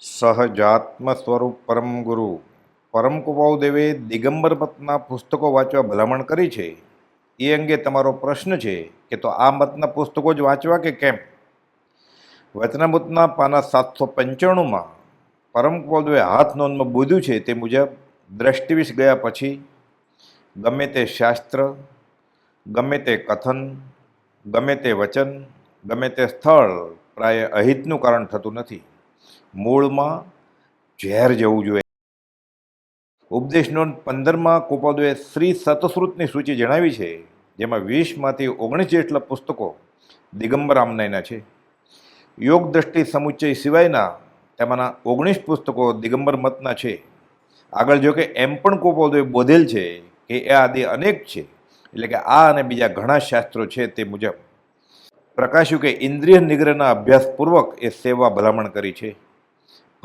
સહજાત્મ સ્વરૂપ પરમ ગુરુ. પરમ કુપાવદેવે દિગંબર મતના પુસ્તકો વાંચવા ભલામણ કરી છે. એ અંગે તમારો પ્રશ્ન છે કે તો આ મતના પુસ્તકો જ વાંચવા કે કેમ? વચનામૃતના પાના સાતસો પંચાણુંમાં પરમ કુપાવદેવે હાથ નોંધમાં બોધ્યું છે તે મુજબ દ્રષ્ટિવિશ ગયા પછી ગમે તે શાસ્ત્ર, ગમે તે કથન, ગમે તે વચન, ગમે તે સ્થળ પ્રાય અહિતનું કારણ થતું નથી. મૂળમાં ઝેર જવું જોઈએ. ઉપદેશનો પંદરમાં કોપાદોએ શ્રી સતશ્રુતની સૂચિ જણાવી છે, જેમાં વીસમાંથી ઓગણીસ જેટલા પુસ્તકો દિગંબર આમનાયના છે. યોગ દ્રષ્ટિ સમુચ્ચય સિવાયના તેમાંના ઓગણીસ પુસ્તકો દિગંબર મતના છે. આગળ જો કે એમ પણ કુપાદોએ બોધેલ છે કે એ આદિ અનેક છે, એટલે કે આ અને બીજા ઘણા શાસ્ત્રો છે તે મુજબ. પ્રકાશ્યું કે ઇન્દ્રિય નિગ્રહના અભ્યાસપૂર્વક એ સેવા ભલામણ કરી છે.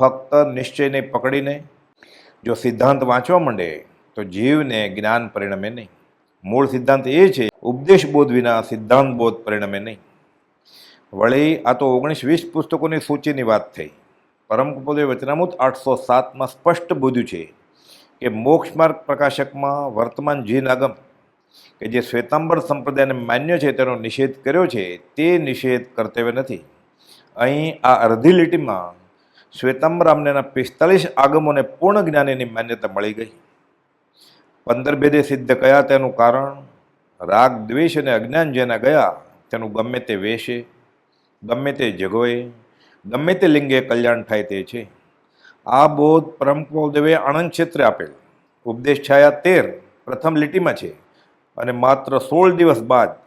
ફક્ત નિશ્ચયને પકડીને જો સિદ્ધાંત વાંચવા માંડે, તો જીવને જ્ઞાન પરિણમે નહીં. મૂળ સિદ્ધાંત એ છે, ઉપદેશ બોધ વિના સિદ્ધાંત બોધ પરિણમે નહીં. વળી આ તો ઓગણીસ વીસ પુસ્તકોની સૂચિની વાત થઈ. પરમ કુપદે વચનામૃત આઠસો સાતમાં સ્પષ્ટ બોધ્યું છે કે મોક્ષ માર્ગ પ્રકાશકમાં વર્તમાન જીન આગમ, કે જે શ્વેતાંબર સંપ્રદાયને માન્ય છે તેનો નિષેધ કર્યો છે, તે નિષેધ કર્તવ્ય નથી. અહીં આ અડધી લીટીમાં શ્વેતાંબર આમનેના પિસ્તાલીસ આગમોને પૂર્ણ જ્ઞાનીની માન્યતા મળી ગઈ. પંદર ભેદે સિદ્ધ કયા તેનું કારણ? રાગ, દ્વેષ અને અજ્ઞાન જેના ગયા, તેનું ગમે તે વેશે, ગમે તે જગોએ, ગમે તે લિંગે કલ્યાણ થાય તે છે. આ બોધ પરમકુદેવે આણંદ ક્ષેત્રે આપેલ. ઉપદેશ છાયા તેર, પ્રથમ લીટીમાં છે અને માત્ર સોળ દિવસ બાદ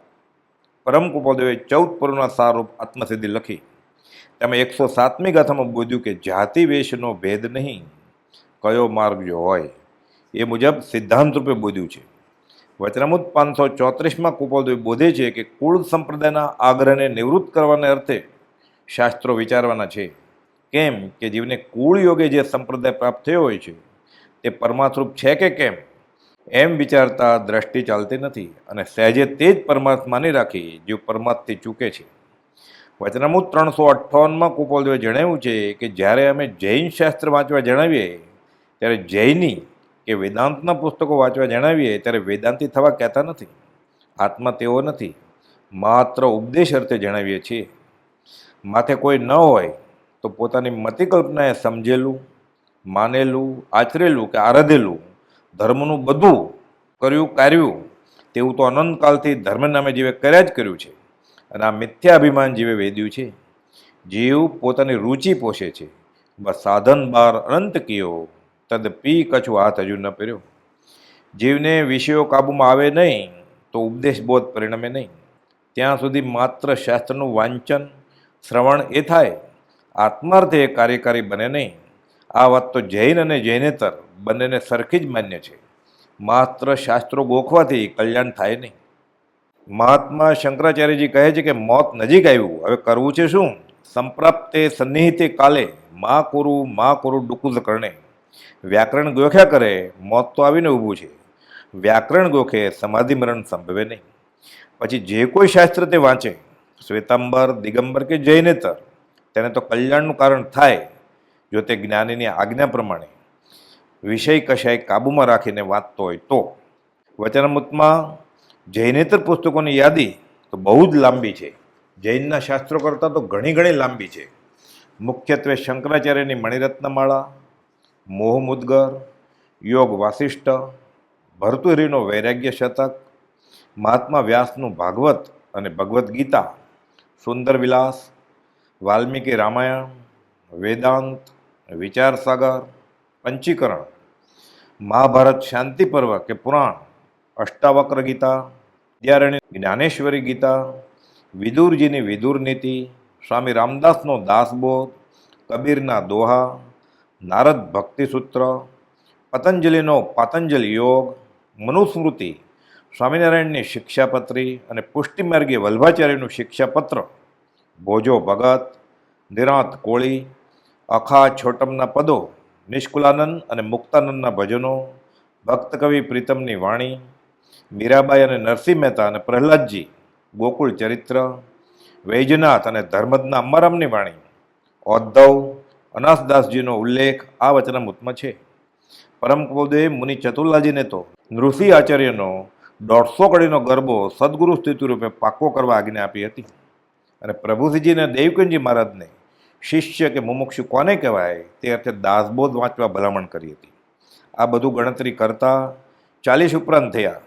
પરમ કુપોદેવે ચૌદ પૂર્ણ સારૂપ આત્મસિદ્ધિ લખી. તેમાં એકસો સાતમી ગાથામાં બોધ્યું કે જાતિ વેશનો ભેદ નહીં. કયો માર્ગ જો હોય, એ મુજબ સિદ્ધાંત રૂપે બોધ્યું છે. વચનામૃત પાંચસો ચોત્રીસમાં કુપોદેવ બોધે છે કે કુળ સંપ્રદાયના આગ્રહને નિવૃત્ત કરવાને અર્થે શાસ્ત્રો વિચારવાના છે. કેમ કે જીવને કુળ યોગે જે સંપ્રદાય પ્રાપ્ત થયો હોય છે, તે પરમાર્થરૂપ છે કે કેમ? એમ વિચારતા દ્રષ્ટિ ચાલતી નથી અને સહેજે તે જ પરમાર્થ માની રાખી જીવ પરમાર્થથી ચૂકે છે. વચનામૃત ત્રણસો અઠ્ઠાવનમાં કુપોલદેવે જણાવ્યું છે કે જ્યારે અમે જૈન શાસ્ત્ર વાંચવા જણાવીએ, ત્યારે જૈની કે વેદાંતના પુસ્તકો વાંચવા જણાવીએ, ત્યારે વેદાંતી થવા કહેતા નથી. આત્મા તેઓ નથી. માત્ર ઉપદેશ અર્થે જણાવીએ છીએ. માથે કોઈ ન હોય તો પોતાની મતિકલ્પનાએ સમજેલું, માનેલું, આચરેલું કે આરાધેલું, ધર્મનું બધું કર્યું કાર્યું તેવું તો અનંતકાલથી ધર્મ નામે જીવે કર્યા જ કર્યું છે. અને આ મિથ્યા અભિમાન જીવે વેદ્યું છે. જીવ પોતાની રુચિ પોષે છે. સાધન બાર અનંત કયો, તદ પી કછું હાથ હજુ ન પહેર્યો. જીવને વિષયો કાબૂમાં આવે નહીં, તો ઉપદેશ બોધ પરિણમે નહીં. ત્યાં સુધી માત્ર શાસ્ત્રનું વાંચન, શ્રવણ એ થાય. આત્માર્થે કાર્યકારી બને નહીં. આ વાત તો જૈન અને જૈનેતર બંનેને સરખી જ માન્ય છે. માત્ર શાસ્ત્રો ગોખવાથી કલ્યાણ થાય નહીં. મહાત્મા શંકરાચાર્યજી કહે છે કે મોત નજીક આવ્યું. હવે કરવું છે શું? સંપ્રાપ્તે સન્નિહિતે કાલે મા કુરુ મા કુરુ ડુકુઝ કરણે. વ્યાકરણ ગોખ્યા કરે, મોત તો આવીને ઊભું છે. વ્યાકરણ ગોખે, સમાધિ મરણ સંભવે નહીં. પછી જે કોઈ શાસ્ત્ર તે વાંચે, શ્વેતાંબર, દિગંબર કે જૈનેતર, તેને તો કલ્યાણનું કારણ થાય, જો તે જ્ઞાનીની આજ્ઞા પ્રમાણે. વિષય કશાય કાબૂમાં રાખીને વાંચતો હોય તો. વચનામૃતમાં જૈનેતર પુસ્તકોની યાદી તો બહુ જ લાંબી છે. જૈનના શાસ્ત્રો કરતાં તો ઘણી ઘણી લાંબી છે. મુખ્યત્વે શંકરાચાર્યની મણિરત્નમાળા, મોહમુદ્ગર, યોગ વાસિષ્ઠ, ભરતુહરીનો વૈરાગ્ય શતક, મહાત્મા વ્યાસનું ભાગવત અને ભગવદ્ ગીતા, સુંદર વિલાસ, વાલ્મીકી રામાયણ, વેદાંત, વિચારસાગર, પંચીકરણ, મહાભારત શાંતિ પર્વ કે પુરાણ અષ્ટાવક્ર ગીતા વિદ્યારણ્ય જ્ઞાનેશ્વરી ગીતા, વિદુરજીની વિદુર નીતિ, સ્વામી રામદાસનો દાસબોધ, કબીરના દોહા, નારદ ભક્તિસૂત્ર પતંજલિનો પાતંજલિ યોગ, મનુસ્મૃતિ, સ્વામિનારાયણની શિક્ષાપત્રી અને પુષ્ટિમાર્ગીય વલ્ભાચાર્યનું શિક્ષાપત્ર, ભોજો ભગત, નિરાંત કોળી, અખા છોટમના પદો, નિષ્કુલાનંદ અને મુક્તાનંદના ભજનો ભક્ત કવિ પ્રીતમની વાણી મીરાબાઈ અને નરસિંહ મહેતા અને પ્રહલાદજી, ગોકુળ ચરિત્ર, વૈજનાથ અને ધર્મદના અમરમની વાણી, ઔદ્ધવ અનાસદાસજીનો ઉલ્લેખ આ વચનામૃતમાં છે. પરમ કૌદેવ મુનિ ચતુર્લાજીને તો નૃષિ આચાર્યનો દોઢસો કડીનો ગરબો સદગુરુ સ્થિતિ રૂપે પાકો કરવા આજ્ઞા આપી હતી. અને પ્રભુસિંહજીને દેવકુંજી મહારાજને શિષ્ય કે મુમુક્ષુ કોને કહેવાય તે અર્થે દાસબોધ વાંચવા ભલામણ કરી હતી. આ બધું ગણતરી કરતાં ચાલીસ ઉપરાંત થયા.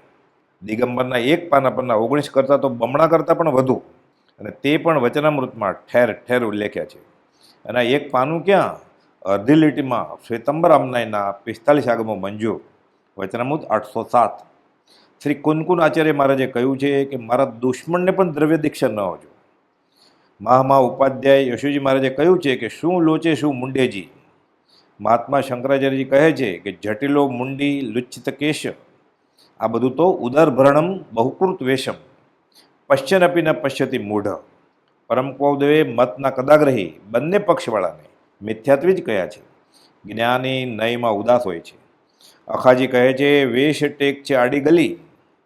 દિગંબરના એક પાના પરના ઓગણીસ કરતાં તો બમણા કરતાં પણ વધુ. અને તે પણ વચનામૃતમાં ઠેર ઠેર ઉલ્લેખ્યા છે. અને એક પાનું ક્યાં? અર્ધી લીટીમાં શ્વેતંબર આમનાયના પિસ્તાલીસ આગમો મંજુ વચનામૃત આઠસો સાત. શ્રી કુનકુન આચાર્ય મહારાજે કહ્યું છે કે મારા દુશ્મનને પણ દ્રવ્ય દીક્ષા ન હોજો મહામા ઉપાધ્યાય યશુજી મહારાજે કહ્યું છે કે શું લોચે શું મુંડેજી? મહાત્મા શંકરાચાર્યજી કહે છે કે જટિલો મુંડી લુચ્છિત કેશ આ બધું તો ઉદરભરણમ બહુકૃત વેશમ. પશ્ચનપી ન પશ્યતી મૂઢ. પરમ કૌદેવે મતના કદાગ્રહી બંને પક્ષવાળાને મિથ્યાત્વી જ કહ્યા છે. જ્ઞાની નયમાં ઉદાસ હોય છે. અખાજી કહે છે, વેશ ટેક છે આડી ગલી,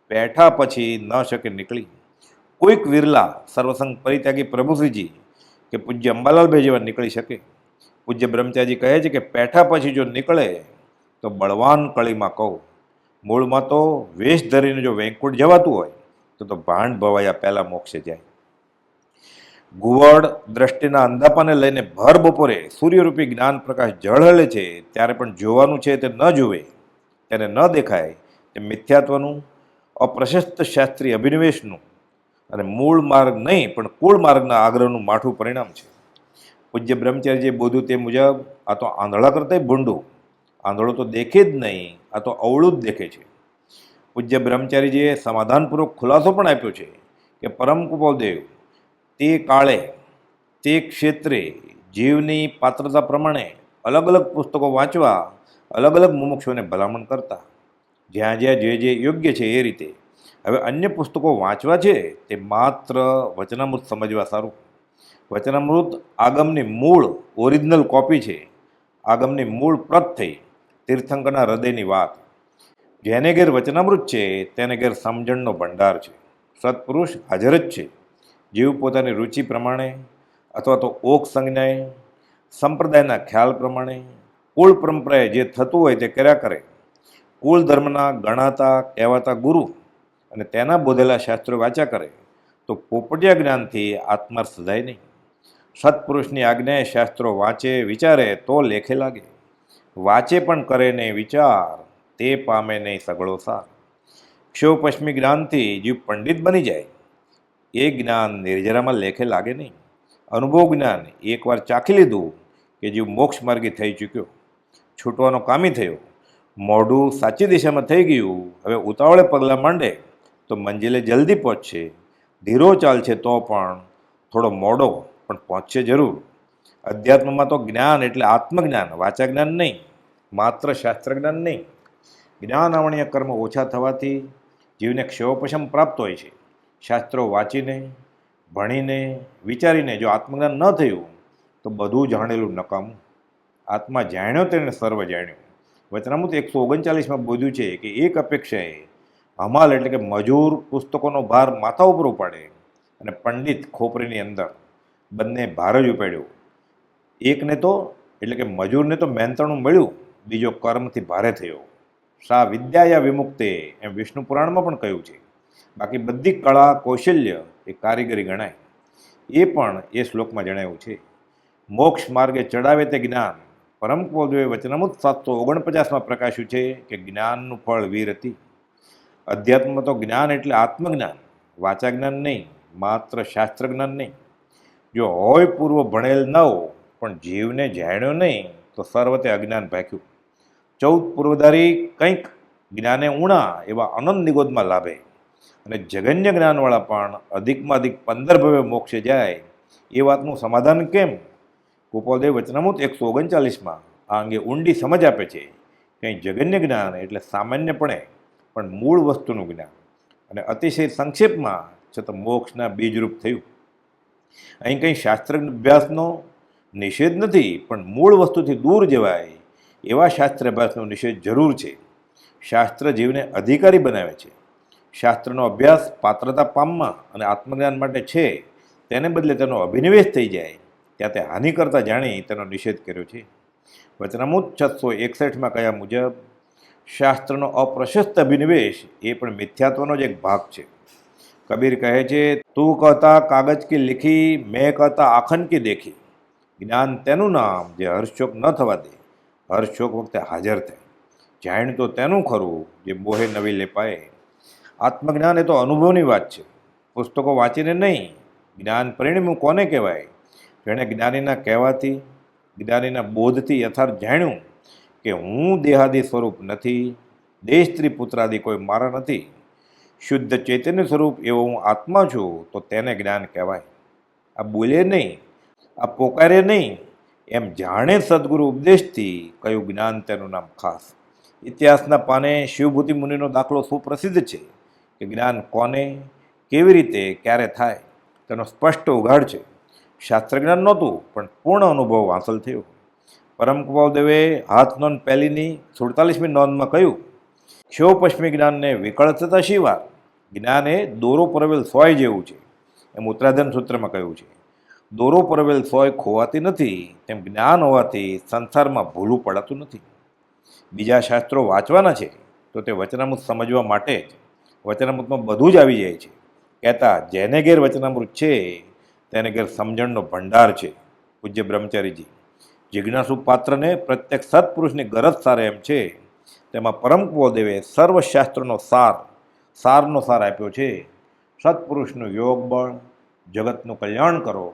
બેઠા પછી ન શકે નીકળી. કોઈક વિરલા સર્વસંગ પરિત્યાગી પ્રભુશ્રીજી કે પૂજ્ય અંબાલાલભાઈ જેવા નીકળી શકે. પૂજ્ય બ્રહ્મચારી કહે છે કે પેઠા પછી જો નીકળે તો બળવાન કળીમાં કહું. મૂળમાં તો વેશ ધરીને જો વેંકુટ જવાતું હોય, તો તો ભાંડ ભવાયા પહેલાં મોક્ષે જાય. ગુવડ દ્રષ્ટિના અંધાપાને લઈને ભર બપોરે સૂર્યરૂપી જ્ઞાન પ્રકાશ ઝળહળે છે, ત્યારે પણ જોવાનું છે તે ન જુએ, તેને ન દેખાય, તે મિથ્યાત્વનું, અપ્રશસ્ત શાસ્ત્રીય અભિનિવેશનું અને મૂળ માર્ગ નહીં, પણ કુળ માર્ગના આગ્રહનું માઠું પરિણામ છે. પૂજ્ય બ્રહ્મચારીજીએ બોધ્યું તે મુજબ, આ તો આંધળા કરતાંય ભૂંડું. આંધળો તો દેખે જ નહીં, આ તો અવળું જ દેખે છે. પૂજ્ય બ્રહ્મચારીજીએ સમાધાનપૂર્વક ખુલાસો પણ આપ્યો છે કે પરમ કુપોદેવ તે કાળે, તે ક્ષેત્રે જીવની પાત્રતા પ્રમાણે અલગ અલગ પુસ્તકો વાંચવા, અલગ અલગ મુમુક્ષોને ભલામણ કરતા. જ્યાં જ્યાં જે જે યોગ્ય છે એ રીતે. હવે અન્ય પુસ્તકો વાંચવા છે તે માત્ર વચનામૃત સમજવા સારું. વચનામૃત આગમની મૂળ ઓરિજિનલ કોપી છે. આગમની મૂળ પ્રત થઈ. તીર્થંકરના હૃદયની વાત. જેને ઘેર વચનામૃત છે, તેને ઘેર સમજણનો ભંડાર છે. સત્પુરુષ હાજર જ છે. જીવ પોતાની રુચિ પ્રમાણે અથવા તો ઓક સંજ્ઞાએ, સંપ્રદાયના ખ્યાલ પ્રમાણે, કુળ પરંપરાએ જે થતું હોય તે કર્યા કરે. કુલ ધર્મના ગણાતા, કહેવાતા ગુરુ અને તેના બોધેલા શાસ્ત્રો વાંચ્યા કરે, તો પોપટિયા જ્ઞાનથી આત્મા સદાય નહીં. સત્પુરુષની આજ્ઞાએ શાસ્ત્રો વાંચે, વિચારે તો લેખે લાગે. વાંચે પણ કરે નહીં વિચાર, તે પામે નહીં સગળો સાર. ક્ષોપશ્મી જ્ઞાનથી જીવ પંડિત બની જાય. એ જ્ઞાન નિર્જરામાં લેખે લાગે નહીં. અનુભવ જ્ઞાન એકવાર ચાખી લીધું કે જીવ મોક્ષ માર્ગી થઈ ચૂક્યો. છૂટવાનો કામી થયો. મોઢું સાચી દિશામાં થઈ ગયું. હવે ઉતાવળે પગલાં માંડે તો મંજિલે જલ્દી પહોંચશે. ધીરો ચાલશે તો પણ થોડો મોડો પણ પહોંચશે જરૂર. અધ્યાત્મમાં તો જ્ઞાન એટલે આત્મજ્ઞાન વાચા જ્ઞાન નહીં, માત્ર શાસ્ત્ર જ્ઞાન નહીં. જ્ઞાન આવણીય કર્મ ઓછા થવાથી જીવને ક્ષયોપશમ પ્રાપ્ત હોય છે. શાસ્ત્રો વાંચીને, ભણીને, વિચારીને જો આત્મજ્ઞાન ન થયું, તો બધું જાણેલું નકામું. આત્મા જાણ્યો તેને સર્વ જાણ્યું. વચનામૃત એકસો ઓગણચાલીસમાં બોધ્યું છે કે એક અપેક્ષાએ હમાલ એટલે કે મજૂર પુસ્તકોનો ભાર માથા ઉપર ઉપાડે અને પંડિત ખોપરીની અંદર બંને ભાર જ ઉપાડ્યો. એકને તો, એટલે કે મજૂરને તો મહેનતણું મળ્યું, બીજો કર્મથી ભારે થયો. સા વિદ્યાયા વિમુક્તે એમ વિષ્ણુ પુરાણમાં પણ કહ્યું છે. બાકી બધી કળા, કૌશલ્ય એ કારીગરી ગણાય. એ પણ એ શ્લોકમાં જણાવ્યું છે. મોક્ષ માર્ગે ચડાવે તે જ્ઞાન. પરમ કોદવે વચનમુત સાતસો ઓગણપચાસમાં પ્રકાશ્યું છે કે જ્ઞાનનું ફળ વીર હતી. અધ્યાત્મમાં તો જ્ઞાન એટલે આત્મજ્ઞાન. વાચા જ્ઞાન નહીં, માત્ર શાસ્ત્ર જ્ઞાન નહીં. જો હોય પૂર્વ ભણેલ ન હો પણ જીવને જાણ્યો નહીં, તો સર્વતે અજ્ઞાન ભાખ્યું ચૌદ પૂર્વધારી કંઈક જ્ઞાને ઉણા એવા અનંત નિગોદમાં લાભે અને જગન્ય જ્ઞાનવાળા પણ અધિકમાં અધિક પંદર ભવે મોક્ષે જાય, એ વાતનું સમાધાન કેમ? ગોપાલદેવ વચનામૃત એકસો ઓગણચાલીસમાં આ અંગે ઊંડી સમજ આપે છે. કંઈ જગન્ય જ્ઞાન એટલે સામાન્યપણે પણ મૂળ વસ્તુનું જ્ઞાન. અને અતિશય સંક્ષેપમાં છતાં મોક્ષના બીજરૂપ થયું. અહીં કંઈ શાસ્ત્ર અભ્યાસનો નિષેધ નથી, પણ મૂળ વસ્તુથી દૂર જવાય એવા શાસ્ત્ર અભ્યાસનો નિષેધ જરૂર છે. શાસ્ત્ર જીવને અધિકારી બનાવે છે. શાસ્ત્રનો અભ્યાસ પાત્રતા પામવા અને આત્મજ્ઞાન માટે છે, તેને બદલે તેનો અભિનિવેશ થઈ જાય. ત્યાં તે હાનિ કરતા જાણી તેનો નિષેધ કર્યો છે. વચનામૂત છસો એકસઠમાં કયા મુજબ, શાસ્ત્રનો અપ્રશસ્ત અભિનિવેશ એ પણ મિથ્યાત્વનો જ એક ભાગ છે. કબીર કહે છે, તું કહેતા કાગજ કી લીખી, મેં કહેતા આખન કી દેખી. જ્ઞાન તેનું નામ જે હર્ષોક ન થવા દે. હર્ષોક વખતે હાજર થાય. જાણ તો તેનું ખરું જે મોહે નવી લેપાય. આત્મજ્ઞાન એ તો અનુભવની વાત છે. પુસ્તકો વાંચીને નહીં, જ્ઞાન પરિણમ્યું કોને કહેવાય? જેણે જ્ઞાનીના કહેવાથી, જ્ઞાનીના બોધથી યથાર્થ જાણ્યું કે હું દેહાદી સ્વરૂપ નથી દેહ સ્ત્રી પુત્રાદી કોઈ મારા નથી. શુદ્ધ ચૈતન્ય સ્વરૂપ એવો હું આત્મા છું, તો તેને જ્ઞાન કહેવાય. આ બોલે નહીં આ પોકારે નહીં. એમ જાણે સદગુરુ ઉપદેશથી કયું જ્ઞાન તેનું નામ ખાસ. ઇતિહાસના પાને શિવભૂતિ મુનિનો દાખલો સુપ્રસિદ્ધ છે કે જ્ઞાન કોને, કેવી રીતે, ક્યારે થાય, તેનો સ્પષ્ટ ઉઘાડ છે. શાસ્ત્ર જ્ઞાન નહોતું, પણ પૂર્ણ અનુભવ હાંસલ થયો. પરમ દેવે હાથ નોંધ પહેલીની સુડતાલીસમી નોંધમાં કહ્યું, શિવપશ્મી જ્ઞાનને વિકળ થતા શિવા, જ્ઞાન એ દોરો પરવેલ સોય જેવું છે. એમ ઉત્તરાધન સૂત્રમાં કહ્યું છે. દોરો પરવેલ સોય ખોવાતી નથી, તેમ જ્ઞાન હોવાથી સંસારમાં ભૂલું પડાતું નથી. બીજા શાસ્ત્રો વાંચવાના છે, તો તે વચનામૃત સમજવા માટે જ. વચનામૃતમાં બધું જ આવી જાય છે. કહેતા જેને ઘેર વચનામૃત છે, તેને ઘેર સમજણનો ભંડાર છે, પૂજ્ય બ્રહ્મચારીજી. જિજ્ઞાસુ પાત્રને પ્રત્યેક સત્પુરુષની ગરજ સારે એમ છે, તેમાં પરમ કુવદેવે સર્વશાસ્ત્રનો સાર, સારનો સાર આપ્યો છે. સત્પુરુષનું યોગ બળ જગતનું કલ્યાણ કરો